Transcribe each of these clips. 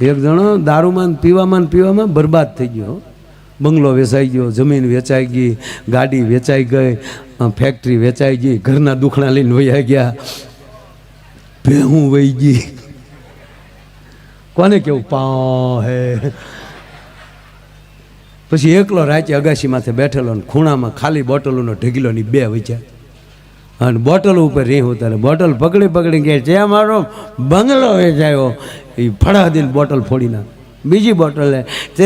એક જણો દારૂમાં પીવામાં પીવામાં બરબાદ થઈ ગયો. બંગલો વેચાઈ ગયો, જમીન વેચાઈ ગઈ, ગાડી વેચાઈ ગઈ ફેક્ટરી વેચાઈ ગઈ, ઘરના દુખણા લઈને વયા ગયા. ભેહું વહી ગઈ. કોને કેવું? પા હે. પછી એકલો રાચે અગાશી માથે બેઠેલો ને ખૂણામાં ખાલી બોટલોનો ઢગીલોની બે વચ્યા અને બોટલ ઉપર રેહું ઉતારે બોટલ પકડી પકડી કે જે મારો બંગલો વેચાયો. એ ફળા દઈને બોટલ ફોડી નાખ. બીજી બોટલ લે. તે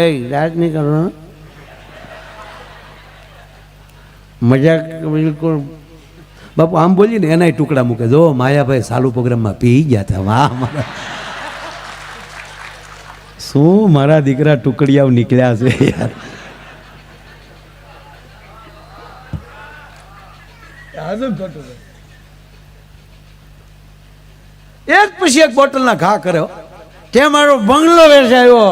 એ રાજ નહીં કરો મજાક બિલકુલ. બાપુ, આમ બોલીને એનાય ટુકડા મૂકે. જો, માયાભાઈ સાલુ પ્રોગ્રામમાં પી ગયા હતા. વાહ, મારા. શું મારા દીકરા ટુકડિયાઓ નીકળ્યા છે યાર? એક પછી એક બોટલના ઘા કર્યો. તે મારો બંગલો વેચાયો.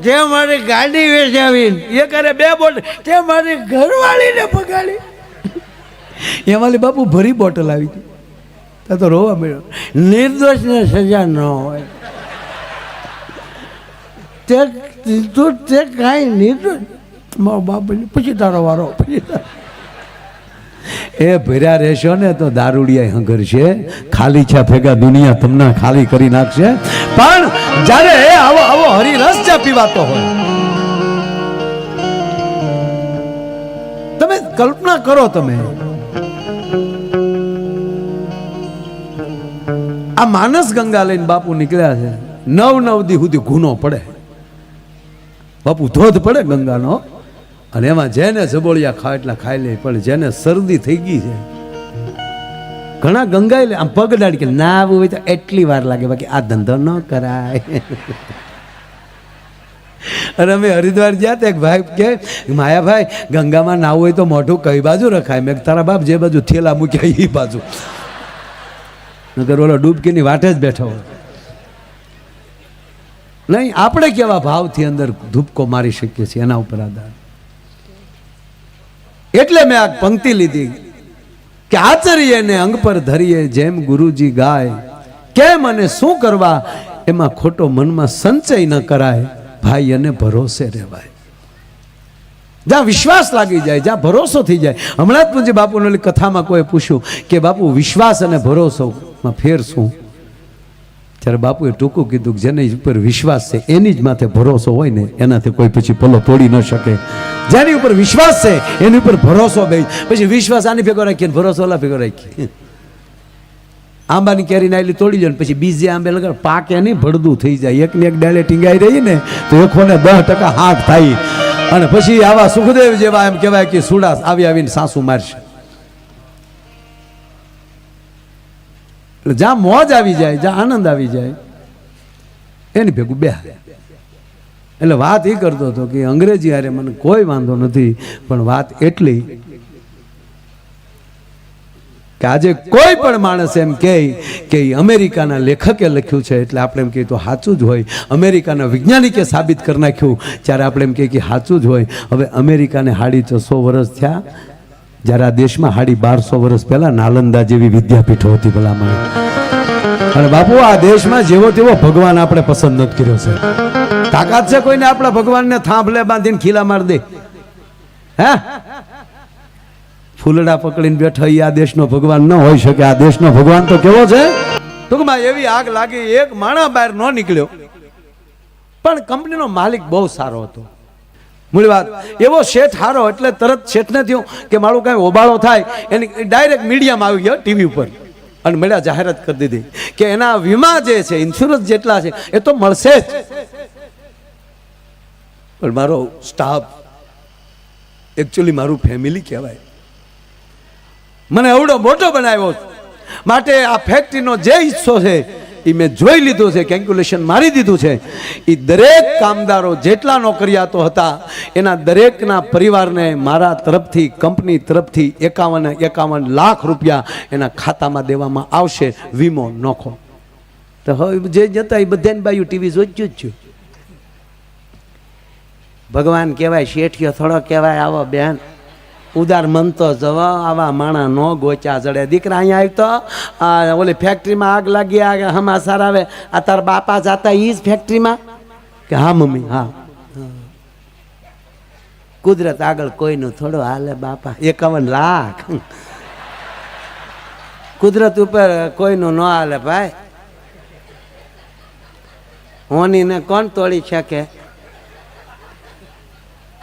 જે મારી ગાડી વેચાવી. એ કરે બે બોટલ તે મારી ઘરવાળીને પગાડી એમાં બાપુ ભરી બોટલ આવી હતી ત્યાં તો રોવા મળ્યો. નિર્દોષને સજા ન હોય. તે તું તે કાંઈ નિર્દોષ મારો બાપ પછી તારો વારો, પછી તારો. એ ભર્યા રહેશો ને તો દારૂડિયા હંગર છે ખાલી છે, ભેગા દુનિયા તમને ખાલી કરી નાખશે. પણ જ્યારે આવો આવો હરિરસ ચા પીવાતો હોય, તમે કલ્પના કરો તમે. આ માનસ ગંગા લઈને બાપુ નીકળ્યા છે. નવ નવ દી સુધી ગુનો પડે. બાપુ ધોધ પડે ગંગાનો. અને એમાં જેને જબોળિયા ખાય એટલા ખાઈ લે, પણ જેને શરદી થઈ ગઈ છે, ઘણા ગંગાઈ લે, આમ પગ દાડી કે, ના આવું હોય તો એટલી વાર લાગે, બાકી આ ધંધો ન કરાય. અને અમે હરિદ્વાર ગયા તો એક ભાઈ કે, માયાભાઈ, ગંગામાં નાવું હોય તો મોઢું કઈ બાજુ રખાય? મેં તારા બાપ જે બાજુ થેલા મૂક્યા એ બાજુ. નગર ઓલો ડૂબકીની વાટે જ બેઠો હોય. નહીં, આપણે કેવા ભાવથી અંદર ધૂપકો મારી શકીએ છીએ એના ઉપર આધાર. એટલે મેં આ પંક્તિ લીધી કે આચર્ય ને અંગ પર ધરીએ, જેમ ગુરુજી ગાય, કેમ અને શું કરવા? એમાં ખોટો મનમાં સંચય ન કરાય. ભાઈ અને ભરોસે રહેવાય. જ્યાં વિશ્વાસ લાગી જાય, જ્યાં ભરોસો થઈ જાય. હમણાં જ પૂજ્ય બાપુને કથામાં કોઈ પૂછ્યું કે, બાપુ, વિશ્વાસ અને ભરોસોમાં ફેર શું? ત્યારે બાપુએ ટૂંકું કીધું કે જેની ઉપર વિશ્વાસ છે, એની જ માથે ભરોસો હોય ને, એનાથી કોઈ પછી પલો તોડી ન શકે. જેની ઉપર વિશ્વાસ છે, એની ઉપર ભરોસો બે પછી વિશ્વાસ આની ભેગો રાખીએ ભરોસો ઓલા ભેગો રાખીએ. આંબાની કેરીને આટલી તોડી જાય પછી બીજે આંબે લગાડ. પાકે નહીં ભડદું થઈ જાય. એકને એક ડાળે ટીંગાઈ રહી ને, તો એકોને દસ ટકા હાથ થાય. અને પછી આવા સુખદેવ જેવા એમ કહેવાય કે સુડાસ આવી આવીને સાસુ મારશે. એટલે જ્યાં મોજ આવી જાય, જ્યાં આનંદ આવી જાય, એની ભેગું બે એટલે વાત એ કરતો હતો કે અંગ્રેજી હારે મને કોઈ વાંધો નથી, પણ વાત એટલી કે આજે કોઈ પણ માણસ એમ કહે કે અમેરિકાના લેખકે લખ્યું છે, એટલે આપણે એમ કહીએ તો સાચું જ હોય. અમેરિકાના વૈજ્ઞાનિકે સાબિત કરી નાખ્યું ત્યારે આપણે એમ કહીએ કે સાચું જ હોય. હવે અમેરિકાને હાડી છસો વર્ષ થયા જ્યારે આ દેશમાં હાડી બારસો વર્ષ પહેલા નાલંદા જેવી વિદ્યાપીઠો હતી ભલામણ. અને બાપુ, આ દેશમાં જેવો તેવો ભગવાન આપણે પસંદ નથી કર્યો છે તાકાત છે કોઈને આપણા ભગવાનને થાંભલે બાંધીને ખીલા માર દે. હે? ફૂલડા પકડીને બેઠા એ આ દેશનો ભગવાન ન હોઈ શકે. આ દેશનો ભગવાન તો કેવો છે? ટૂંકમાં એવી આગ લાગી, એક માણા બહાર ન નીકળ્યો. પણ કંપનીનો માલિક બહુ સારો હતો. મૂળ વાત. એવો શેઠ હારો એટલે તરત શેઠને થયું કે મારું કાંઈ ઓબાળો થાય. એની ડાયરેક્ટ મીડિયામાં આવી ગયો ટીવી ઉપર. અને મળ્યા જાહેરાત કરી દીધી કે એના વીમા જે છે ઇન્સ્યોરન્સ જેટલા છે, એ તો મળશે જ. પણ મારો સ્ટાફ એકચ્યુઅલી મારું ફેમિલી કહેવાય. મને એવડો મોટો બનાવ્યો માટે આ ફેક્ટરીનો જે હિસ્સો છે એ મેં જોઈ લીધું છે કેલ્ક્યુલેશન મારી દીધું છે. એ દરેક કામદારો જેટલા નોકરિયાતો હતા, એના દરેકના પરિવારને મારા તરફથી, કંપની તરફથી એકાવન એકાવન લાખ રૂપિયા એના ખાતામાં દેવામાં આવશે, વીમો નોખો. તો હવે જે જતા એ બધાને બાયું ટીવી જોઈ જ છું ભગવાન કહેવાય, શેઠિયો થોડો કહેવાય, આવો બેન. ઉદાર મન તો જવા, આવા માણા નો ગોચા જડે. દીકરા અહીંયા આવી તો, આ ઓલી ફેક્ટરીમાં આગ લાગી આગ હમાસાર આવે. આ તાર બાપા જાતા ઈ જ ફેક્ટરીમાં કે હા, મમ્મી, હા. કુદરત આગળ કોઈનું થોડો હાલે બાપા. એકાવન લાખ. કુદરત ઉપર કોઈનું ન હાલે ભાઈ. હોનીને કોણ તોડી શકે?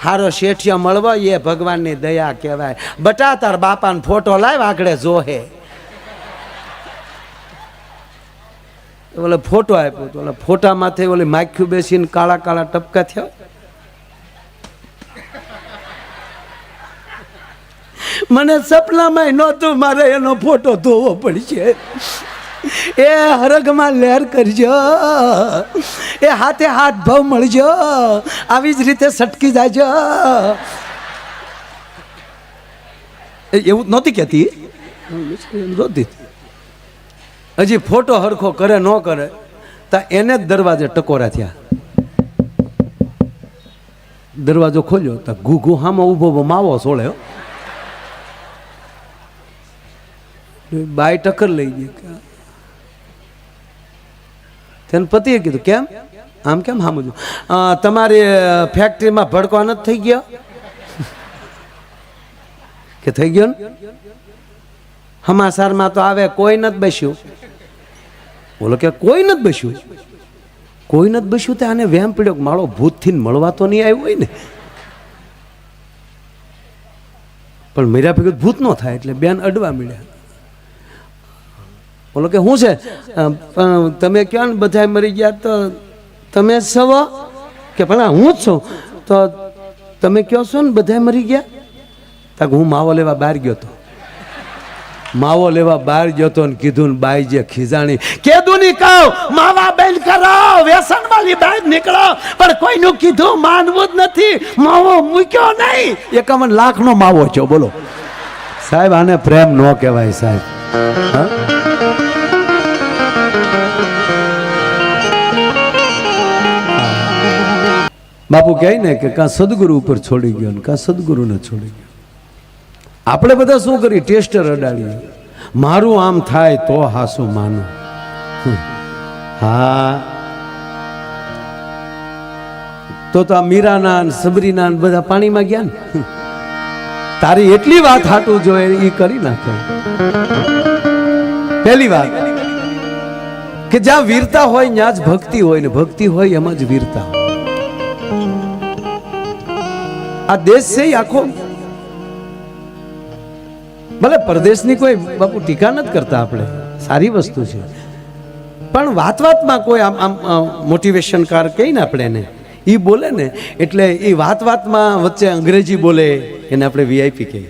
હારો શેઠિયો મળવો એ ભગવાનની દયા કહેવાય. બટા તાર બાપાનો ફોટો લાવ, આગળ જોહે. ઓલે ફોટો આપ્યો તો ઓલા ફોટામાંથી ઓલી માખ્યું બેસીને કાળા કાળા ટપકા થયા મને સપનામાં નહોતું મારે એનો ફોટો ધોવો પડશે. એ હરગમાં લહેર કરજો. એ હાથે હાથ ભાવ મળજો. આવી જ રીતે સટકી જાજો. એવું નહોતી કહેતી? નહોતી. હજી ફોટો હરખો કરે, ન કરે, તો એને જ દરવાજે ટકોરા થયા. દરવાજો ખોલ્યો, તો ઘુ ઘુ હામાં ઊભો માવો સોળ્યો. બાય ટક્કર લઈ ગઈ. તેને પતિએ કીધું, કેમ? આમ કેમ સામું તમારી ફેક્ટરીમાં ભડકો નથી થઈ ગયો? કે થઈ ગયો ને? હમાસારમાં તો આવે, કોઈ નથી બેસ્યું. બોલો કે કોઈ નથી બેસ્યું. કોઈ નથી બેસ્યું તે આને વેમ પીડ્યો મારો ભૂતથી મળવા તો નહીં આવ્યું હોય ને. પણ મેરા ભેગું ભૂત ન થાય એટલે બેન અડવા મળ્યા બોલો કે શું છે? તમે કહો ને બધા મરી ગયા તો તમે સવ? કે ભલા હું જ છું? તો તમે કહો છો ને બધા મરી ગયા? તા હું માવો લેવા બહાર ગયો તો. માવો લેવા બહાર ગયો તો ને કીધું ને બાઈ જે ખીજાણી, કેદું ની કહો? માવા બેન કરો, વ્યસન વાળી બહાર નીકળો. પણ કોઈનું કીધું માનવું જ નથી. માવો મૂક્યો નહીં. એકાવન લાખ નો માવો છો બોલો. સાહેબ, આને પ્રેમ ન કહેવાય સાહેબ. હા? બાપુ કહે ને કે કાં સદગુરુ ઉપર છોડી ગયો ને, કાં સદગુરુને છોડી ગયો. આપણે બધા શું કરીએ? ટેસ્ટર અડાડીએ. મારું આમ થાય તો હાસું માનું. હા. તો તો આ મીરાના સબરીના બધા પાણીમાં ગયા ને. તારી એટલી વાત હાટું જોઈએ એ કરી નાખે. પહેલી વાત, કે જ્યાં વીરતા હોય, ત્યાં જ ભક્તિ હોય ને, ભક્તિ હોય એમાં જ વીરતા હોય. આ દેશ છે આખો? ભલે પરદેશની કોઈ બાપુ ટીકા નથી કરતા આપણે, સારી વસ્તુ છે. પણ વાત વાતમાં કોઈ આમ આમ મોટિવેશન કાર કહીએ ને આપણે એને એ બોલે ને, એટલે એ વાત વાતમાં વચ્ચે અંગ્રેજી બોલે, એને આપણે વીઆઈપી કહીએ.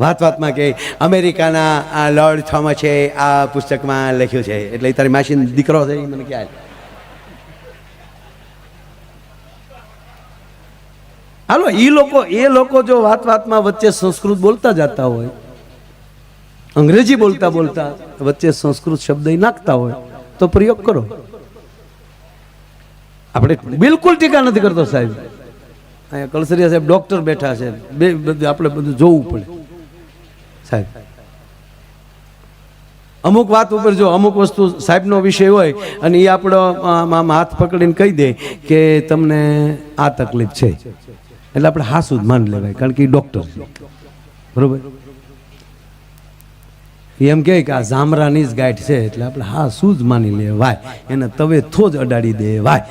વાત વાતમાં કે અમેરિકાના આ લોર્ડ થોમસે આ પુસ્તકમાં લખ્યું છે, એટલે તારી માસીનો દીકરો છે મને ક્યાં હાલો એ લોકો એ લોકો જો વાત વાતમાં વચ્ચે સંસ્કૃત બોલતા જતા હોય, અંગ્રેજી બોલતા બોલતા વચ્ચે સંસ્કૃત શબ્દ નાખતા હોય, તો પ્રયોગ કરો. આપણે બિલકુલ ટીકા નથી કરતો સાહેબ. અહીંયા કલસરિયા સાહેબ ડોક્ટર બેઠા છે. બે બધું આપણે બધું જોવું પડે. સાહેબ, અમુક વાત ઉપર જો અમુક વસ્તુ સાહેબનો વિષય હોય અને એ આપણો હાથ પકડીને કહી દે કે તમને આ તકલીફ છે. એટલે આપણે હાસુ જ માન લેવાય, કારણ કે એ ડૉક્ટર બરોબર? એમ કહે કે આ જામરાની જ ગાંઠ છે, એટલે આપણે હા શું જ માની લેવાય, એને તવે થો જ અડાડી દેવાય.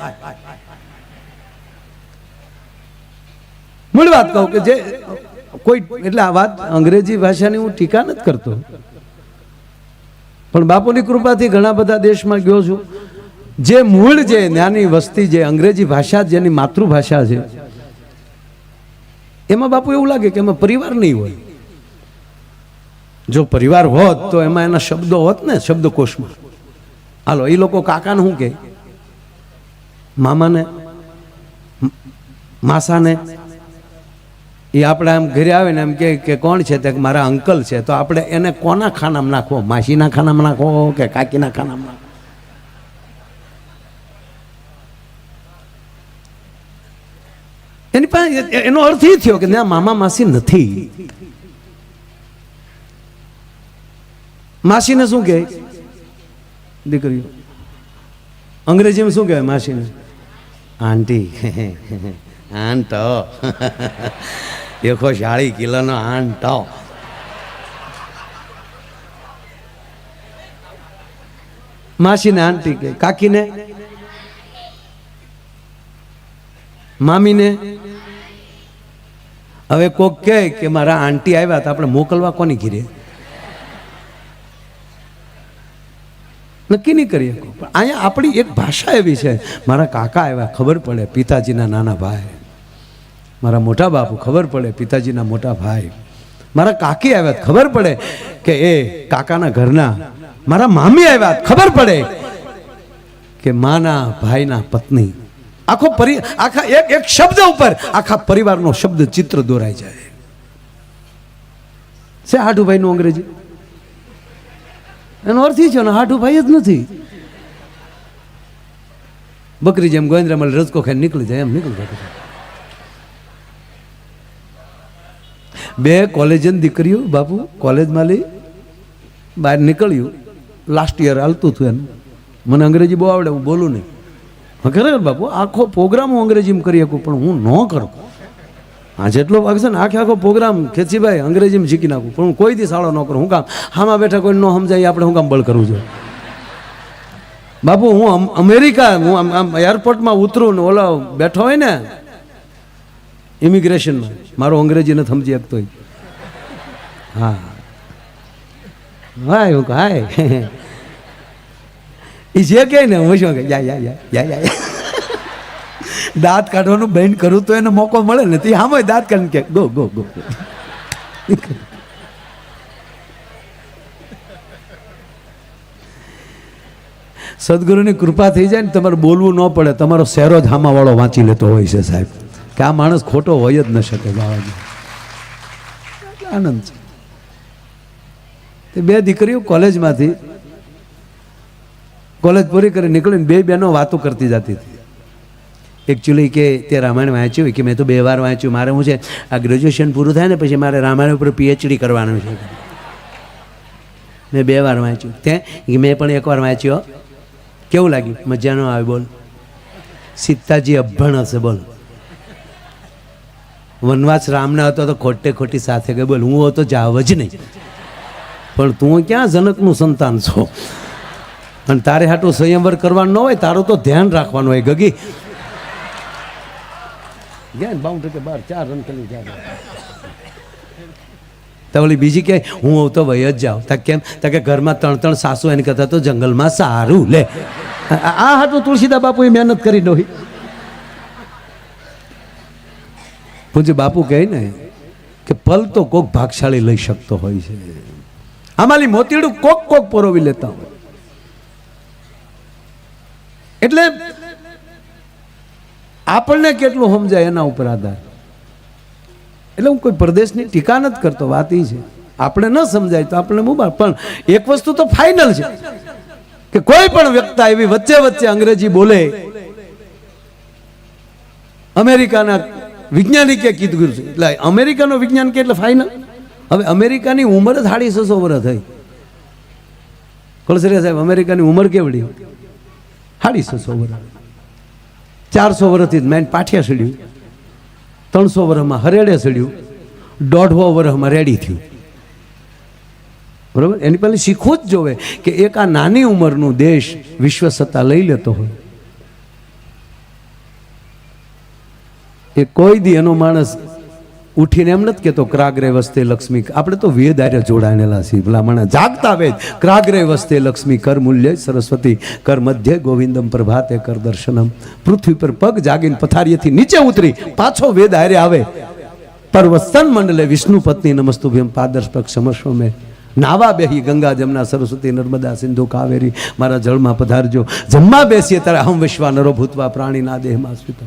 મૂળ વાત કહું કે જે કોઈ, એટલે આ વાત અંગ્રેજી ભાષાની હું ટીકા નથી કરતો. પણ બાપુની કૃપાથી ઘણા બધા દેશમાં ગયો છું. જે મૂળ જે જ્ઞાની વસ્તી જે અંગ્રેજી ભાષા જેની માતૃભાષા છે એમાં બાપુ એવું લાગે કે એમાં પરિવાર નહીં હોય. જો પરિવાર હોત તો એમાં એના શબ્દો હોત ને શબ્દકોશમાં. હાલો એ લોકો કાકાને શું કે? મામાને, માસાને. એ આપણે આમ ઘરે આવે ને એમ કે કે કોણ છે? તે મારા અંકલ છે. તો આપણે એને કોના ખાનામાં નાખવો? માસીના ખાનામાં નાખવો કે કાકીના ખાનામાં નાખવો? એની પાસે એનો અર્થ એ થયો કે ના, મામા માસી નથી. માસીને શું કહે? દીકરીઓ, અંગ્રેજીમાં શું કહેવાય માસીને? આંટી, આંટો. એકો શાળી કિલોનો આંટો. માસીને આંટી કે કાકીને મામીને? હવે કોક કહે કે મારા આંટી આવ્યા તો આપણે મોકલવા કોની ઘીરે? નક્કી નહીં કરી પણ અહીંયા આપણી એક ભાષા એવી છે. મારા કાકા આવ્યા, ખબર પડે, પિતાજીના નાના ભાઈ. મારા મોટા બાપુ, ખબર પડે, પિતાજીના મોટા ભાઈ. મારા કાકી આવ્યા, ખબર પડે કે એ કાકાના ઘરના મારા મામી આવ્યા, ખબર પડે કે માના ભાઈના પત્ની આખો પરિ આખા એક એક શબ્દ ઉપર આખા પરિવારનો શબ્દ ચિત્ર દોરાઈ જાય. છે હાટુભાઈનું અંગ્રેજી? એનો અર્થ એ છે ને હાઠુભાઈ જ નથી. બકરી જેમ ગોવિંદ્રમલ રજકો ખાઈને નીકળી જાય, એમ નીકળી જાય. બે કોલેજન દીકરીઓ, બાપુ, કોલેજમાં લઈ બહાર નીકળ્યું. લાસ્ટ યર હાલતું હતું એનું મને અંગ્રેજી બહુ આવડે, હું બોલું નહીં. ખરેખર બાપુ, આખો પ્રોગ્રામ હું અંગ્રેજીમાં કરી શકું, પણ હું ન કરું. હા જેટલો ભાગ છે ને, આખે આખો પ્રોગ્રામ ખેંચીભાઈ અંગ્રેજીમાં શીખી નાખું. પણ હું કોઈ દી સાળો ન કરું. હું કામ આમાં બેઠા કોઈ ન સમજાય, આપણે હું કામ બળ કરવું જોઈએ? બાપુ, હું અમેરિકા, હું આમ એરપોર્ટમાં ઉતરું ને ઓલો બેઠો હોય ને, ઇમિગ્રેશનમાં. મારો અંગ્રેજી નથી સમજી શકતો. હા. હાય હું હાય એ જે કહે ને, હું શું કે યા યા યા યા યા દાંત કાઢવાનું બેન કરું તો એને મોકો મળે ને, તે હોય દાંત કાઢીને કે, ગો ગો ગો. સદગુરુની કૃપા થઈ જાય ને, તમારે બોલવું ન પડે. તમારો શહેરો જ હામાવાળો વાંચી લેતો હોય છે, સાહેબ. કે આ માણસ ખોટો હોય જ ન શકે બાબાજી આનંદ છે. તે બે દીકરીઓ કોલેજમાંથી કોલેજ પૂરી કરી નીકળીને બે બહેનો વાતો કરતી જતી હતી. એકચ્યુઅલી કે તે રામાયણ વાંચ્યું કે મેં તો બે વાર વાંચ્યું, મારે શું છે, આ ગ્રેજ્યુએશન પૂરું થાય ને પછી મારે રામાયણ ઉપર પીએચડી કરવાનું છે. મેં બે વાર વાંચ્યું. તે મેં પણ એકવાર વાંચ્યો. કેવું લાગ્યું? મજાનો આવે, બોલ. સીતાજી અભણ હશે, બોલ. વનવાસ રામના હતો તો ખોટે ખોટી સાથે કે બોલ, હું હતો જાવ જ નહીં. પણ તું ક્યાં જનકનું સંતાન છો? અને તારે હાટું સંયમવર કરવાનું ન હોય, તારું તો ધ્યાન રાખવાનું હોય, ગગી. ગયા ને બાઉન્ડ્રી કે બાર, ચાર રન કરી જાય તો બીજી કે, હું હોઉં તો વહી જ જાઉં. તા કેમ? તા કે ઘરમાં ત્રણ ત્રણ સાસુ એની કહેતા તો જંગલમાં સારું, લે. આ હાટું તુલસીદા બાપુએ મહેનત કરી ડોહી પૂજ્ય બાપુ કહે ને કે, પલ તો કોક ભાગશાળી લઈ શકતો હોય છે. આમાંની મોતીડું કોક કોક પરોવી લેતા હોય. એટલે આપણને કેટલું સમજાય એના ઉપર આધાર? એટલે હું કોઈ પ્રદેશની ટીકા નથી કરતો, વાત એ છે. આપણે ન સમજાય તો આપણે મુબાર પણ એક વસ્તુ તો ફાઇનલ છે કે કોઈ પણ વ્યક્તિ એવી વચ્ચે વચ્ચે અંગ્રેજી બોલે. અમેરિકાના વૈજ્ઞાનિકે કીધું છે. એટલે અમેરિકાનો વિજ્ઞાન કે એટલે ફાઇનલ હવે અમેરિકાની ઉંમર જ સાડી છસો વર્ષ થઈ. કળસરિયા સાહેબ, અમેરિકાની ઉંમર કેવડી? સાડી છસો વર્ષ ચારસો વર્ષથી મેન પાઠિયા સડ્યું. ત્રણસો વર્ષમાં હરેડે સડ્યું. દોઢસો વર્ષમાં રેડી થયું. બરોબર? એની પહેલાં શીખવું જ જોવે કે એક આ નાની ઉંમરનું દેશ વિશ્વ સત્તા લઈ લેતો હોય. એ કોઈ દી એનો માણસ ઉઠીને એમ નથી કહેતો, ક્રાગ્રે વસ્તે લક્ષ્મી આપણે તો વેદ આર્ય જોડાયેલા છીએ પેલા મને જાગતા વેદ. ક્રાગ્રે વસ્તે લક્ષ્મી કર મૂલ્ય સરસ્વતી કર મધ્ય ગોવિંદમ પ્રભાતે કર દર્શનમ. પૃથ્વી પર પગ જાગીને પથારીએથી નીચે ઉતરી પાછો વેદ આર્ય આવે. પર્વસ્તન મંડલે વિષ્ણુ પત્ની નમસ્તુભ્યમ પાદર્શપક સમસ્વ મેં નાવા બેહી ગંગા જમના સરસ્વતી નર્મદા સિંધુ કાવેરી. મારા જળમાં પધારજો. જમવા બેસીએ ત્યારે અહમ વિશ્વા નરો ભૂતવા પ્રાણીના દેહમાં સ્વીતા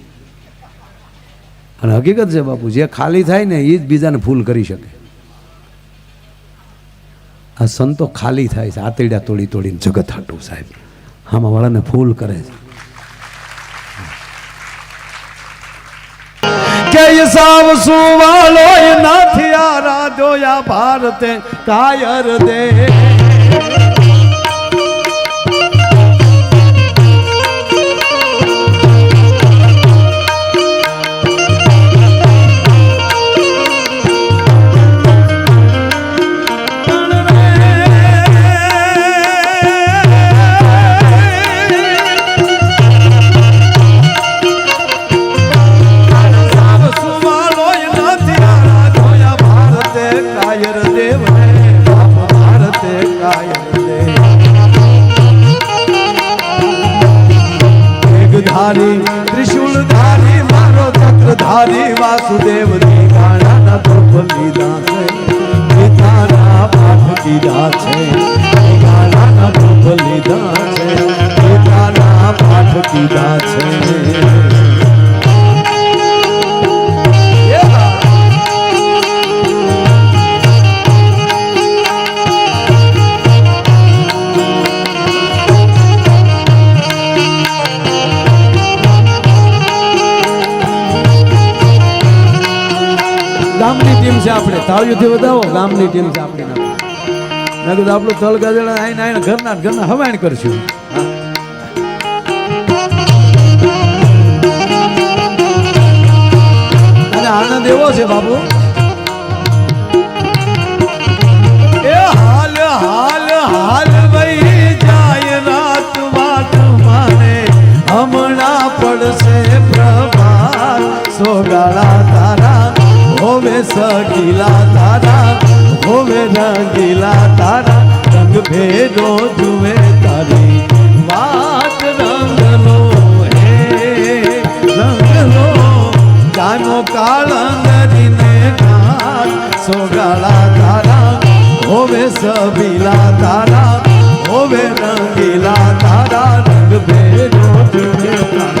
અને હકીકત છે બાપુ, જે ખાલી થાય ને એ જ બીજાને ફૂલ કરી શકે. આ સંતો ખાલી થાય છે, આતરડા તોડી તોડીને જગત હાટું સાહેબ. આમાં વાળાને ફૂલ કરે છે. કે સાવ સુવાલો નથી આરાધો યા ભારતે કાયર દે. ગામની ટીમ છે આપણે. તાળીઓથી વધાવો, ગામની ટીમ છે આપણી મેં કીધું આપણું તલ ગાજડા આઈને આઈને ઘરના ઘરના હવાણ કરશું. અને આનંદ એવો છે બાબુ એ હાલ હાલ હાલ વહી જાય રાત વાત માને. હમણાં પડશે પ્રભાત. સોગાળા તારા હોવે સગીલા તારા, હોવે રંગીલા તારા, રંગ ભેદો જુએ તારી વાત રંગનો હે રંગનો જાનો કાળંગરીને ઘાટ સોગાળા તારા, હોવે સબીલા તારા, હોવે રંગીલા તારા, રંગ ભેદો જુએ તારી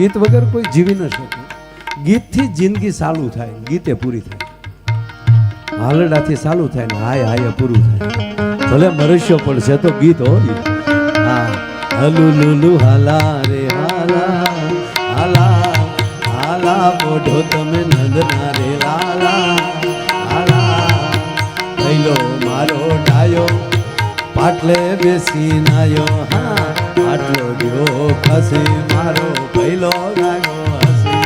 ગીત વગર કોઈ જીવી ન શકે. ગીતથી જિંદગી સાલું થાય, ગીતે પૂરી થાય. હાલડાથી સાલું થાય ને હાય હાય પૂરું થાય. ભલે મરસ્યો છે તો ગીત હોય. હા હલુ લુલુ હાલા રે હાલા હાલા હાલા બોઢો તમે નંદના રે લાલા, હાલા. થઈલો મારો ડાયો, પાટલે બેસી નાયો હા. ગયો ખસી, મારો ભૈલો ગાયો હસી.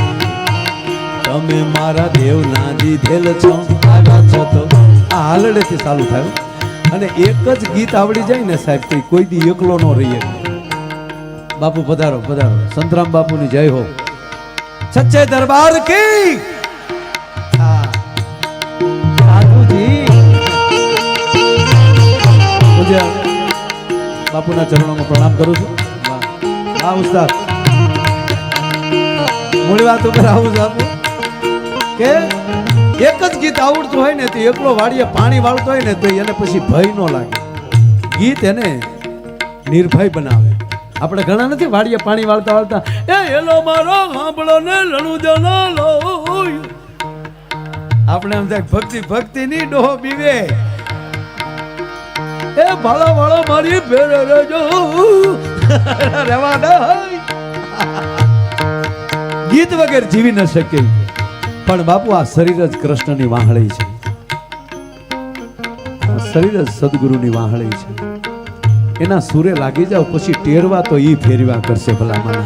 તમે મારા દેવના દીધેલ છો આવ્યા છો તો આ હાલડેથી ચાલુ થયું. અને એક જ ગીત આવડી જાય ને સાહેબ, તો કોઈ દી એકલો ન રહીએ. બાપુ, પધારો પધારો. સંતરામ બાપુની જય હો. સચ્ચે દરબાર કી? બાપુના ચરણોમાં પ્રણામ કરું છું. વાહ. સાહેબ. મૂળ વાત ઉપર આવું સાહેબ. કે એક જ ગીત આવડતું હોય ને તો એકલો વાડીએ પાણી વાળતો હોય ને તો એને પછી ભય ન લાગે. ગીત એને નિર્ભય બનાવે. આપણે ઘણા નથી વાડીએ પાણી વાળતા વાળતા, એ એલો મારો, સાંભળો ને લણું જનો લો. આપણે એમ થાય, ભક્તિ ભક્તિ ની ડોહો બીવે. એ ભાળો ભાળો મારી ભેરે રહેજો. રેવા દે ગીત વગર જીવી ન શકે. પણ બાપુ, આ શરીર જ કૃષ્ણની વાહળી છે. શરીર જ સદગુરુની વાહળી છે. એના સૂરે લાગી જાવ પછી ટેરવા તો ઈ ફેરવા કરશે ભલા મને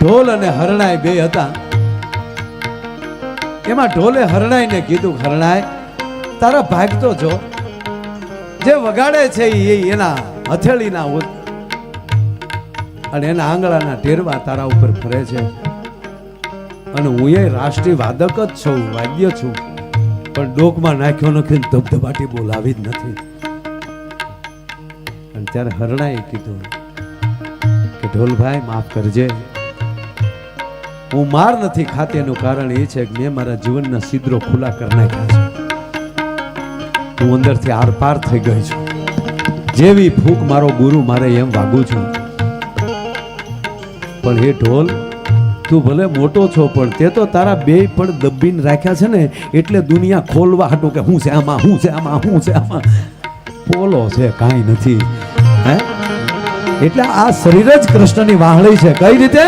ઢોલ અને હરણાય બે હતા. એમાં ઢોલે હરણાઈને કીધું હરણાય તારા ભાગ તો જો. જે વગાડે છે એ એના હથેળીના ઉ- અને એના આંગળાના ટેરવા તારા ઉપર ફરે છે. અને હું એ રાષ્ટ્રીય વાદક જ છું, વાદ્ય છું. પણ ડોકમાં નાખ્યો નથી ધબધબાટી બોલાવી જ નથી. અને ત્યારે હરણાએ કીધું કે ઢોલભાઈ, માફ કરજે. હું માર નથી ખાતી, એનું કારણ એ છે કે મેં મારા જીવનના સિદ્રો ખુલ્લા કરી નાખ્યા છે. હું અંદરથી આરપાર થઈ ગઈ છું. જેવી ફૂંક મારો ગુરુ મારે એમ વાગું છું. પણ હે ઢોલ, તું ભલે મોટો છો, પણ તે તો તારા બે પણ દબીને રાખ્યા છે ને, એટલે દુનિયા ખોલવા હતું કે હું છે આમાં, હું છે આમાં, હું છે આમાં. પોલો છે, કાંઈ નથી. હે? એટલે આ શરીર જ કૃષ્ણની વાહળી છે. કઈ રીતે?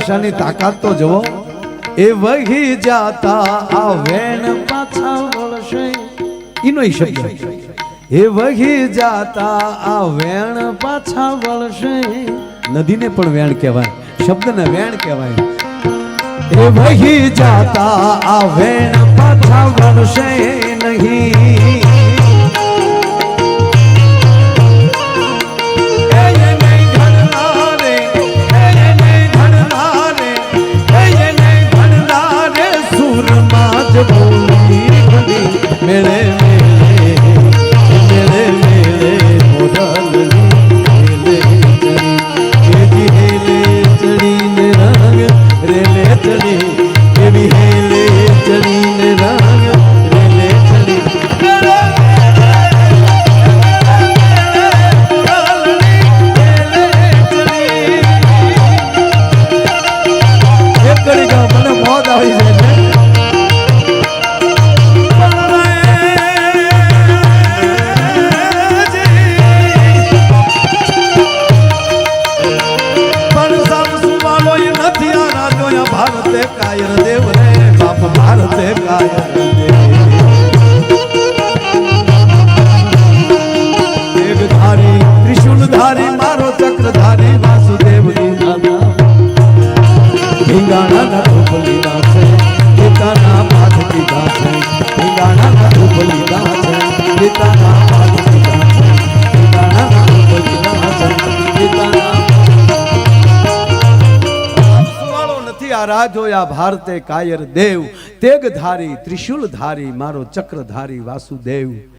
ભાષાની તાકાત તો જુઓ. એ વહી જાતા આ વેણ પાછા વળશે. ઈ શબ્દ. એ વહી જાતા આ વેણ પાછા વળશે. નદીને પણ વેણ કહેવાય. શબ્દને વેણ કહેવાય. એ વહી જાતા આ વેણ પાછા વળશે નહીં. રંગ રેલે જોયા ભારતે કાયર દેવ તેગ ધારી ત્રિશુલ ધારી મારો ચક્રધારી વાસુદેવ.